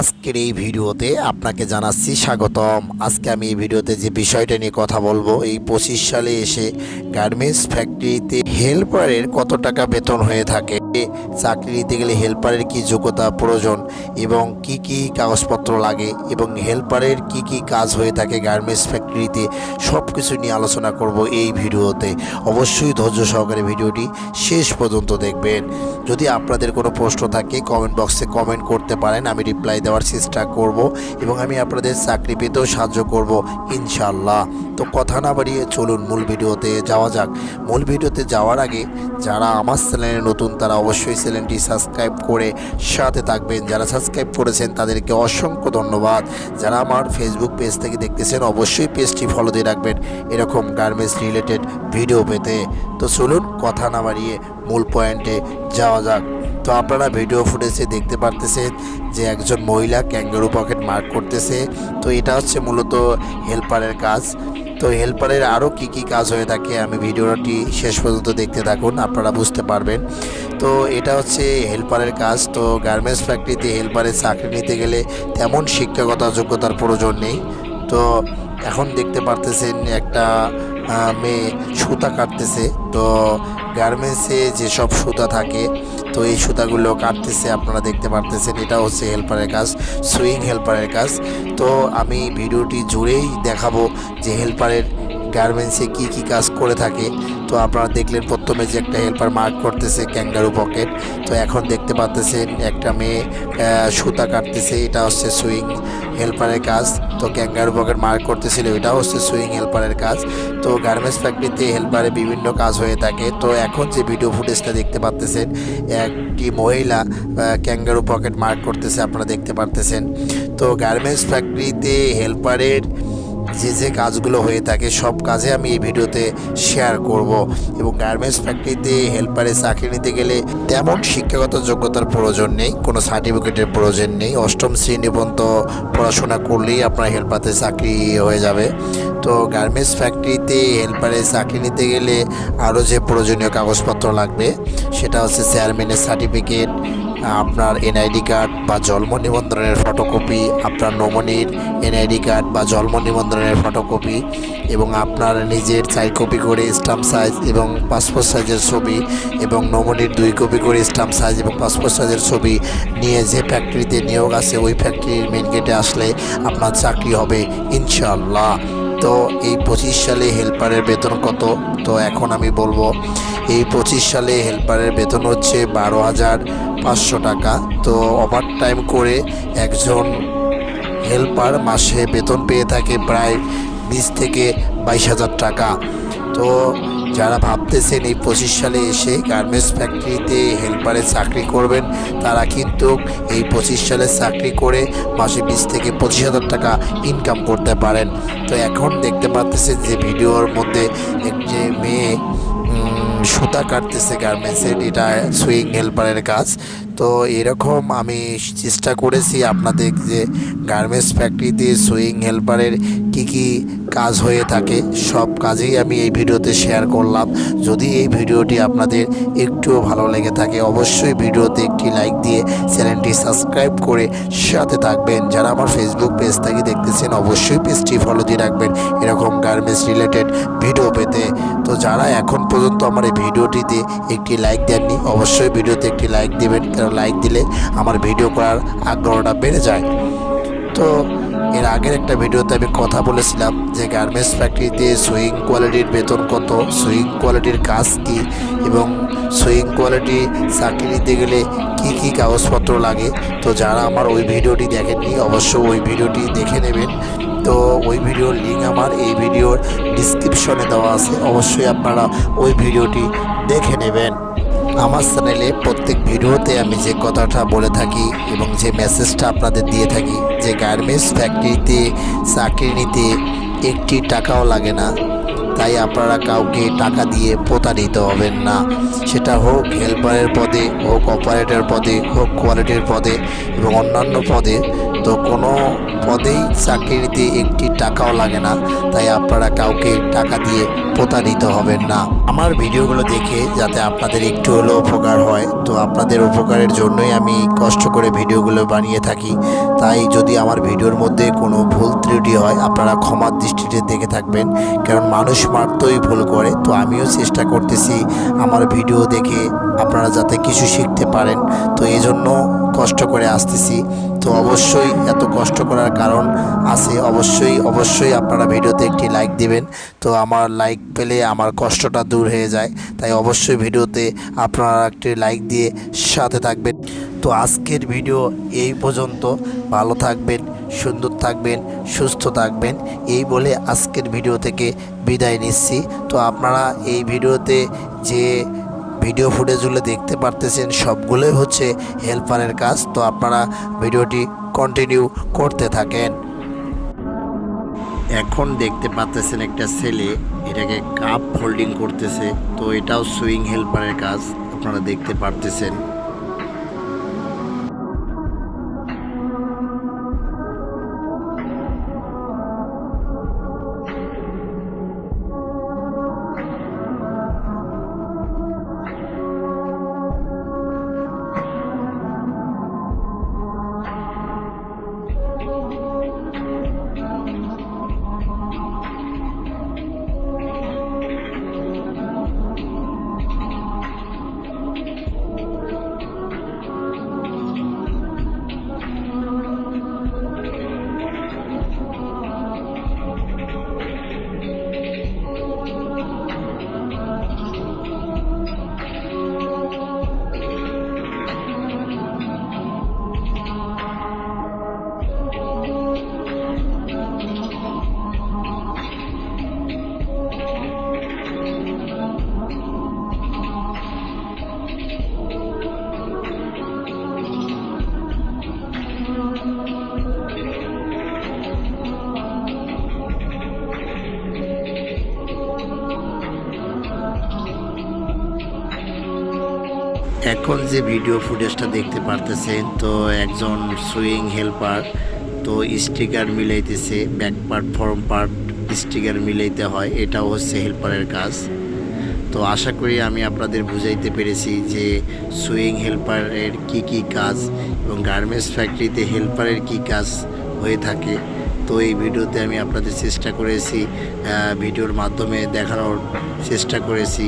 আজকের এই ভিডিওতে আপনাকে জানাচ্ছি স্বাগতম। আজকে আমি এই ভিডিওতে যে বিষয়টা নিয়ে কথা বলব, এই পঁচিশ সালে এসে গার্মেন্টস ফ্যাক্টরিতে হেল্পারের কত টাকা বেতন হয়ে থাকে, চাকরি নিতে গেলে হেল্পারের কি যোগ্যতা প্রয়োজন এবং কি কি কাগজপত্র লাগে এবং হেল্পারের কি কি কাজ হয়ে থাকে গার্মেন্টস ফ্যাক্টরিতে সব কিছু নিয়ে আলোচনা করব এই ভিডিওতে। অবশ্যই ধৈর্য সহকারে ভিডিওটি শেষ পর্যন্ত দেখবেন। যদি আপনাদের কোনো প্রশ্ন থাকে কমেন্ট বক্সে কমেন্ট করতে পারেন, আমি রিপ্লাই দেওয়ার চেষ্টা করব এবং আমি আপনাদের চাকরি পেতেও সাহায্য করব ইনশাল্লাহ তো কথা না বাড়িয়ে চলুন মূল ভিডিওতে যাওয়া যাক। মূল ভিডিওতে যাওয়ার আগে যারা আমার চ্যানেলে নতুন, তারা অবশ্যই চ্যানেলটি সাবস্ক্রাইব করে সাথে থাকবেন। যারা সাবস্ক্রাইব করেছেন, তাদেরকে অসংখ্য ধন্যবাদ। যারা আমার ফেসবুক পেজ থেকে দেখতেছেন, অবশ্যই পেজটি ফলো দিয়ে রাখবেন এরকম গার্মেন্টস রিলেটেড ভিডিও পেতে। তো চলুন কথা না বাড়িয়ে মূল পয়েন্টে যাওয়া যাক। তো আপনারা ভিডিও ফুটেজে দেখতে পারতেছেন যে একজন মহিলা ক্যাঙ্গারু পকেট মার্ক করতেছে। তো এটা হচ্ছে মূলত হেল্পারের কাজ। তো হেল্পারের আরও কি কি কাজ হয়ে থাকে আমি ভিডিওটি শেষ পর্যন্ত দেখতে থাকুন, আপনারা বুঝতে পারবেন। তো এটা হচ্ছে হেল্পারের কাজ। তো গার্মেন্টস ফ্যাক্টরিতে হেল্পারের চাকরি নিতে গেলে তেমন শিক্ষাগত যোগ্যতার প্রয়োজন নেই। তো এখন দেখতে পারতেছেন একটা মেয়ে সুতা কাটতেছে। তো গার্মেন্টসে যেসব সুতা থাকে তো এই সুতাগুলো কাটতেছে, আপনারা দেখতে পারতেছেন, এটা হচ্ছে হেল্পারের কাজ সুইং হেল্পারের কাজ। তো আমি ভিডিওটি জুড়েই দেখাবো যে হেল্পারের গার্মেন্টসে কি কি কাজ করে থাকে। তো আপনারা দেখলেন প্রথমে যে একটা হেল্পার মার্ক করতেছে ক্যাঙ্গারু পকেট তো এখন দেখতে পাচ্তেছেন একটা মেয়ে সুতা কাটতেছে, এটা হচ্ছে সুইং হেল্পারের কাজ। তো ক্যাঙ্গার পকেট মার্ক করতেছিল এটা হচ্ছে সুইং হেল্পারের কাজ। তো গার্মেন্টস ফ্যাক্টরিতে হেল্পারে বিভিন্ন কাজ হয়ে থাকে। তো এখন যে ভিডিও ফুটেজটা দেখতে পাচ্তেছেন একটি মহিলা ক্যাঙ্গারু পকেট মার্ক করতেছে, আপনারা দেখতে পারতেছেন। তো গার্মেন্টস ফ্যাক্টরিতে হেল্পারের যে যে কাজগুলো হয়ে থাকে সব কাজে আমি এই ভিডিওতে শেয়ার করব। এবং গার্মেন্টস ফ্যাক্টরিতে হেল্পারে চাকরি নিতে গেলে তেমন শিক্ষাগত যোগ্যতার প্রয়োজন নেই, কোনো সার্টিফিকেটের প্রয়োজন নেই। অষ্টম শ্রেণি পর্যন্ত পড়াশোনা করলেই আপনার হেল্পারে চাকরি হয়ে যাবে। তো গার্মেন্টস ফ্যাক্টরিতে হেল্পারে চাকরি নিতে গেলে আরও যে প্রয়োজনীয় কাগজপত্র লাগবে, সেটা হচ্ছে চেয়ারম্যানের সার্টিফিকেট আপনার এনআইডি কার্ড বা জন্ম নিবন্ধনের ফটোকপি, আপনার নমনির এনআইডি কার্ড বা জন্ম নিবন্ধনের ফটোকপি এবং আপনার নিজের চার কপি করে স্টাম্প সাইজ এবং পাসপোর্ট সাইজের ছবি এবং নমনির দুই কপি করে স্টাম্প সাইজ এবং পাসপোর্ট সাইজের ছবি নিয়ে যে ফ্যাক্টরিতে নিয়োগ আছে, ওই ফ্যাক্টরির মেন গেটে আসলে আপনার চাকরি হবে ইনশাল্লাহ তো এই পঁচিশ সালে হেল্পারের বেতন কত? তো এখন আমি বলব এই পঁচিশ সালে হেল্পারের বেতন হচ্ছে বারো হাজার পাঁচশো টাকা। তো ওভার টাইম করে একজন হেল্পার মাসে বেতন পেয়ে থাকে প্রায় বিশ থেকে বাইশ হাজার টাকা। তো যারা ভাবতেছেন এই পঁচিশ সালে এসে গার্মেন্টস ফ্যাক্টরিতে হেল্পারে চাকরি করবেন, তারা কিন্তু এই পঁচিশ সালে চাকরি করে মাসে বিশ থেকে পঁচিশ হাজার টাকা ইনকাম করতে পারেন। তো এখন দেখতে পাচ্তেছেন যে ভিডিওর মধ্যে যে মেয়ে সুতা কাটতেছে গার্মেন্টসের এটা সুইং হেল্পারের কাজ। তো এরকম আমি চেষ্টা করেছি আপনাদের যে গার্মেন্টস ফ্যাক্টরিতে সুইং হেল্পারের কি কি কাজ হয়ে থাকে, সব কাজেই আমি এই ভিডিওতে শেয়ার করলাম। যদি এই ভিডিওটি আপনাদের একটুও ভালো লেগে থাকে, অবশ্যই ভিডিওতে একটি লাইক দিয়ে চ্যানেলটি সাবস্ক্রাইব করে সাথে থাকবেন। যারা আমার ফেসবুক পেজ থেকে দেখতেছেন, অবশ্যই পেজটি ফলো দিয়ে রাখবেন এরকম গার্মেন্টস রিলেটেড ভিডিও পেতে। তো যারা এখন পর্যন্ত আমার এই ভিডিওটিতে একটি লাইক দেননি, অবশ্যই ভিডিওতে একটি লাইক দেবেন। কারণ লাইক দিলে আমার ভিডিও করার আগ্রহটা বেড়ে যায়। তো এর আগের একটা ভিডিওতে আমি কথা বলেছিলাম যে গার্মেন্টস ফ্যাক্টরিতে সুইং কোয়ালিটির বেতন কত সুইং কোয়ালিটির কাজ কী এবং সুইং কোয়ালিটি চাকরি নিতে গেলে কী কী কাগজপত্র লাগে। তো যারা আমার ওই ভিডিওটি দেখেননি, অবশ্যই ওই ভিডিওটি দেখে নেবেন। তো ওই ভিডিওর লিঙ্ক আমার এই ভিডিওর ডিসক্রিপশনে দেওয়া আছে। অবশ্যই আপনারা ওই ভিডিওটি দেখে নেবেন। আমার চ্যানেলে প্রত্যেক ভিডিওতে আমি যে কথাটা বলে থাকি এবং যে মেসেজটা আপনাদের দিয়ে থাকি, যে গার্মেন্টস ফ্যাক্টরিতে চাকরি নিতে একটি টাকাও লাগে না। তাই আপনারা কাউকে টাকা দিয়ে প্রতারিত হবেন না। সেটা হোক হেল্পারের পদে, হোক অপারেটর পদে, হোক কোয়ালিটির পদে এবং অন্যান্য পদে। তো কোনো পদেই চাকরিতে একটি টাকাও লাগে না। তাই আপনারা কাউকে টাকা দিয়ে প্রতারিত হবেন না। আমার ভিডিওগুলো দেখে যাতে আপনাদের একটু হলেও উপকার হয়, তো আপনাদের উপকারের জন্যই আমি কষ্ট করে ভিডিওগুলো বানিয়ে থাকি। তাই যদি আমার ভিডিওর মধ্যে কোনো ভুল ত্রুটি হয়, আপনারা ক্ষমার দৃষ্টিতে দেখে থাকবেন। কারণ মানুষ মারতেই ভুল করে, তো আমিও চেষ্টা করতেছি আমার ভিডিও দেখে আপনারা যাতে কিছু শিখতে পারেন। তো এই জন্য কষ্ট করে আসতেছি। তো অবশ্যই এত কষ্ট করার কারণ আছে, অবশ্যই অবশ্যই আপনারা ভিডিওতে একটি লাইক দিবেন। তো আমার লাইক পেলে আমার কষ্টটা দূর হয়ে যায়, তাই অবশ্যই ভিডিওতে আপনারা একটি লাইক দিয়ে সাথে থাকবেন। তো আজকের ভিডিও এই পর্যন্ত, ভালো থাকবেন, সুন্দর থাকবেন, সুস্থ থাকবেন, এই বলে আজকের ভিডিও থেকে বিদায় নিচ্ছি। তো আপনারা এই ভিডিওতে যে ভিডিও ফুটেজগুলো দেখতে পারতেছেন, সবগুলোই হচ্ছে হেল্পারের কাজ। তো আপনারা ভিডিওটি কন্টিনিউ করতে থাকেন। এখন দেখতে পাচ্তেছেন একটা ছেলে, এটাকে কাপ ফোল্ডিং করতেছে। তো এটাও সুইং হেল্পারের কাজ, আপনারা দেখতে পারতেছেন। এখন যে ভিডিও ফুটেজটা দেখতে পারতেছেন, তো একজন সুইং হেল্পার তো sticker মিলাইতেছে back part form part sticker মিলাইতে হয়, এটাও হচ্ছে হেল্পারের কাজ। তো আশা করি আমি আপনাদের বুঝাইতে পেরেছি যে সুইং হেল্পারের কি কি কাজ এবং গার্মেন্টস ফ্যাক্টরিতে হেল্পারের কি কাজ হয়ে থাকে। তো এই ভিডিওতে আমি আপনাদের চেষ্টা করেছি ভিডিওর মাধ্যমে দেখানোর চেষ্টা করেছি।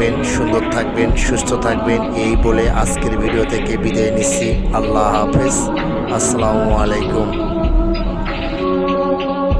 থাকবেন, সুন্দর থাকবেন, সুস্থ থাকবেন। এই বলে আজকের ভিডিও থেকে বিদায় নিচ্ছি। আল্লাহ হাফেজ। আসসালামু আলাইকুম।